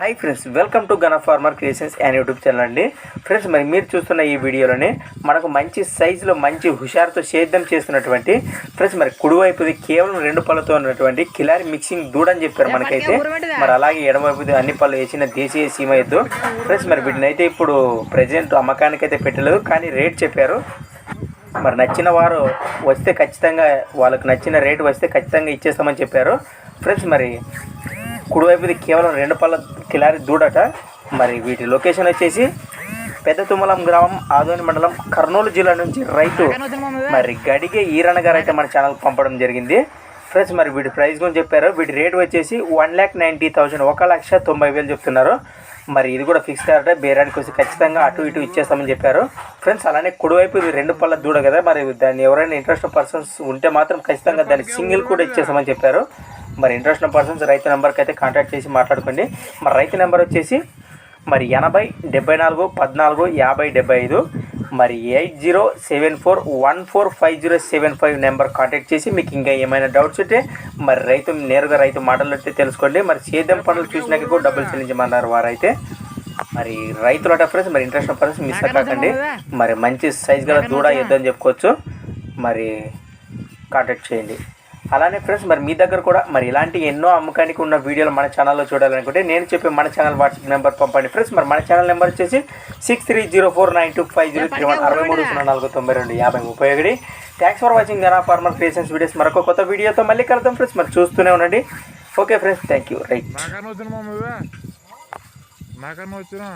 Hi friends welcome to Gana farmer creations and YouTube channel అండి. Friends మరి మీరు చూస్తున్న ఈ వీడియోలోనే మనకు మంచి సైజులో మంచి హుషారుతో సేద్యం చేస్తున్నటువంటి ఫ్రెండ్స్ మరి కుడివైపుది కేవలం రెండు పళ్ళతో ఉన్నటువంటి కిలారి మిక్సింగ్ దూడని చెప్పారు మనకైతే. మరి అలాగే ఎడమవైపుది అన్ని పళ్ళు వేసిన దేశీయ సీమ ఎద్దు. ఫ్రెండ్స్ మరి వీటిని అయితే ఇప్పుడు ప్రజెంట్ అమ్మకానికి అయితే పెట్టలేదు కానీ రేట్ చెప్పారు. మరి నచ్చిన వారు వస్తే ఖచ్చితంగా వాళ్ళకి నచ్చిన రేటు వస్తే ఖచ్చితంగా ఇచ్చేస్తామని చెప్పారు. ఫ్రెండ్స్ మరి కుడివైపుది కేవలం రెండు పళ్ళ కిలారి దూడట. మరి వీటి లొకేషన్ వచ్చేసి పెద్ద తుమ్మలం గ్రామం ఆదోని మండలం కర్నూలు జిల్లా నుంచి రైతు మరి గడిగే ఈరణ గారు అయితే మన ఛానల్కి పంపడం జరిగింది. ఫ్రెండ్స్ మరి వీటి ప్రైస్ గురించి చెప్పారు. వీటి రేట్ వచ్చేసి వన్ ల్యాక్ నైంటీ థౌసండ్ ఒక లక్ష తొంభై వేలు చెప్తున్నారు. మరి ఇది కూడా ఫిక్స్ అయ్యారట బేరానికి వచ్చి ఖచ్చితంగా అటు ఇటు ఇచ్చేస్తామని చెప్పారు. ఫ్రెండ్స్ అలానే కుడివైపు ఇది రెండు పళ్ళ దూడ కదా. మరి దాన్ని ఎవరైనా ఇంట్రెస్ట్ పర్సన్స్ ఉంటే మాత్రం ఖచ్చితంగా దానికి సింగిల్ కూడా ఇచ్చేస్తామని చెప్పారు. మరి ఇంట్రెస్ట్ ఉన్న పర్సన్స్ రైతు నెంబర్కి అయితే కాంటాక్ట్ చేసి మాట్లాడుకోండి. మరి రైతు నెంబర్ వచ్చేసి మరి ఎనభై డెబ్బై నాలుగు పద్నాలుగు యాభై డెబ్బై ఐదు మరి eight zero seven four one four five zero seven five number contact చేసి మీకు ఇంకా ఏమైనా డౌట్స్ ఉంటే మరి రైతు నేరుగా రైతు మాటలు అయితే తెలుసుకోండి. మరి సేద్యం పనులు చూసినాక కూడా డబ్బులు చెల్లించమన్నారు వారైతే. మరి రైతులు అట ఫ్రెండ్స్ మరి ఇంట్రెస్ట్ పర్సన్స్ మిస్ కాకండి మరి మంచి సైజ్ గల దూడ ఇద్దని చెప్పుకోవచ్చు. మరి కాంటాక్ట్ చేయండి. అలానే ఫ్రెండ్స్ మరి మీ దగ్గర కూడా మరి ఇలాంటి ఎన్నో అమ్మకానికి ఉన్న వీడియోలు మన ఛానల్లో చూడాలనుకుంటే నేను చెప్పే మన ఛానల్ వాట్సాప్ నెంబర్ పంపండి ఫ్రెండ్స్ మరి మన ఛానల్ నెంబర్ వచ్చేసి six three zero four nine two five zero three one అరవై మూడు సున్నా నాలుగు తొంభై రెండు యాభై ముప్పై ఒకటి thanks for watching Gana farmer creations videos మరొక కొత్త వీడియోతో మళ్ళీ కలుద్దాం ఫ్రెండ్స్ మరి చూస్తూనే ఉండండి okay friends thank you right నాకన్నా వచ్చిన నాకన్నా వచ్చినా